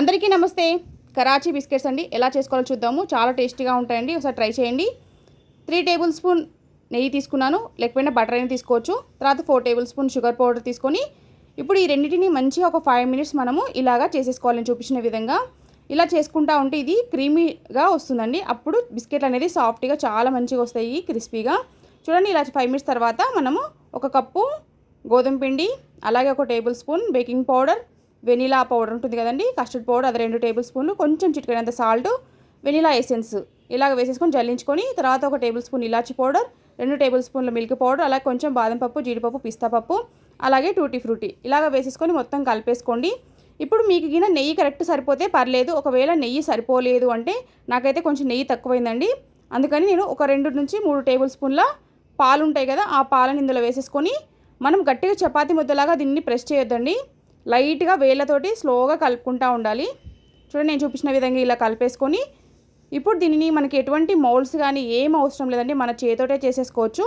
అందరికీ నమస్తే. కరాచీ బిస్కెట్స్ అండి. ఎలా చేసుకోవాలో చూద్దాము. చాలా టేస్టీగా ఉంటాయండి. ఒకసారి ట్రై చేయండి. త్రీ టేబుల్ స్పూన్ నెయ్యి తీసుకున్నాను. లేకపోయినా బటర్ అయినా తీసుకోవచ్చు. తర్వాత four tablespoon sugar powder తీసుకొని ఇప్పుడు ఈ రెండింటిని మంచిగా ఒక ఫైవ్ మినిట్స్ మనము ఇలాగా చేసేసుకోవాలని చూపించిన విధంగా. ఇలా చేసుకుంటా ఉంటే ఇది క్రీమీగా వస్తుందండి. అప్పుడు బిస్కెట్లు అనేది సాఫ్ట్గా చాలా మంచిగా వస్తాయి. క్రిస్పీగా. చూడండి ఇలా ఫైవ్ మినిట్స్ తర్వాత మనము ఒక కప్పు గోధుమ పిండి అలాగే ఒక tablespoon baking powder vanilla powder ఉంటుంది కదండి కస్టర్డ్ పౌడర్ అది రెండు టేబుల్ స్పూన్లు కొంచెం చిటికడంత సాల్ట్ వెనిలా ఎసెన్స్. ఇలాగ వేసేసుకొని జల్లించుకొని తర్వాత ఒక టేబుల్ స్పూన్ ఇలాచి పౌడర్ రెండు టేబుల్ స్పూన్ల మిల్క్ పౌడర్ అలాగే కొంచెం బాదం పప్పు జీడిపప్పు పిస్తా పప్పు అలాగే టూటీ ఫ్రూటీ. ఇలాగ వేసేసుకొని మొత్తం కలిపేసుకోండి. ఇప్పుడు మీకు గిన నెయ్యి కరెక్ట్ సరిపోతే పర్లేదు ఒకవేళ నెయ్యి సరిపోలేదు అంటే నాకైతే కొంచెం నెయ్యి తక్కువైందండి. అందుకని నేను ఒక రెండు నుంచి మూడు టేబుల్ స్పూన్ల పాలు ఉంటాయి కదా ఆ పాలను ఇందులో వేసేసుకొని మనం గట్టిగా చపాతీ ముద్దలాగా దీన్ని ప్రెస్ చేయొద్దండి. లైట్గా వేళ్ళతోటి స్లోగా కలుపుకుంటూ ఉండాలి. చూడండి నేను చూపించిన విధంగా ఇలా కలిపేసుకొని ఇప్పుడు దీనిని మనకి ఎటువంటి మౌల్డ్స్ కానీ ఏం అవసరం లేదండి. మన చేతోటే చేసేసుకోవచ్చు.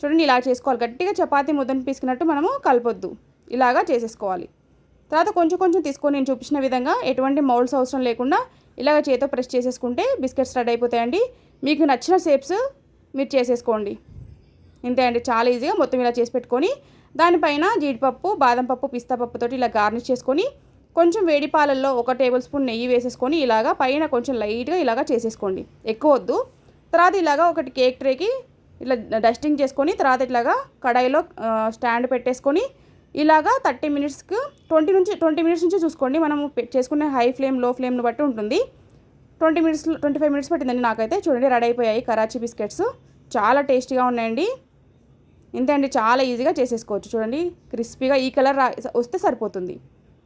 చూడండి ఇలా చేసుకోవాలి. గట్టిగా చపాతీ ముద్దను పీసుకున్నట్టు మనము కలపొద్దు. ఇలాగా చేసేసుకోవాలి. తర్వాత కొంచెం కొంచెం తీసుకొని నేను చూపించిన విధంగా ఎటువంటి మౌల్డ్స్ అవసరం లేకుండా ఇలాగ చేతితో ప్రెస్ చేసేసుకుంటే బిస్కెట్స్ రెడీ అయిపోతాయండి. మీకు నచ్చిన షేప్స్ మీరు చేసేసుకోండి. ఇంతే అండి. చాలా ఈజీగా మొత్తం ఇలా చేసి పెట్టుకొని దానిపైన జీడిపప్పు బాదం పప్పు పిస్తా పప్పుతోటి ఇలా గార్నిష్ చేసుకొని కొంచెం వేడి పాలల్లో ఒక టేబుల్ స్పూన్ నెయ్యి వేసేసుకొని ఇలాగా పైన కొంచెం లైట్గా ఇలాగా చేసేసుకోండి. ఎక్కువ వద్దు. తర్వాత ఇలాగా ఒకటి కేక్ ట్రేకి ఇట్లా డస్టింగ్ చేసుకొని తర్వాత ఇట్లాగా కడాయిలో స్టాండ్ పెట్టేసుకొని ఇలాగా థర్టీ మినిట్స్కి ట్వంటీ నుంచి ట్వంటీ మినిట్స్ నుంచి చూసుకోండి. మనం చేసుకునే హై ఫ్లేమ్లో ఫ్లేమ్ను బట్టి ఉంటుంది. Twenty minutes twenty five minutes పట్టిందండి నాకైతే. చూడండి రెడీ అయిపోయాయి కరాచీ బిస్కెట్స్. చాలా టేస్టీగా ఉన్నాయండి. ఇంతే అండి చాలా ఈజీగా చేసేసుకోవచ్చు. చూడండి క్రిస్పీగా ఈ కలర్ రా వస్తే సరిపోతుంది.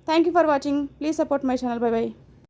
Thank you for watching please support my channel bye bye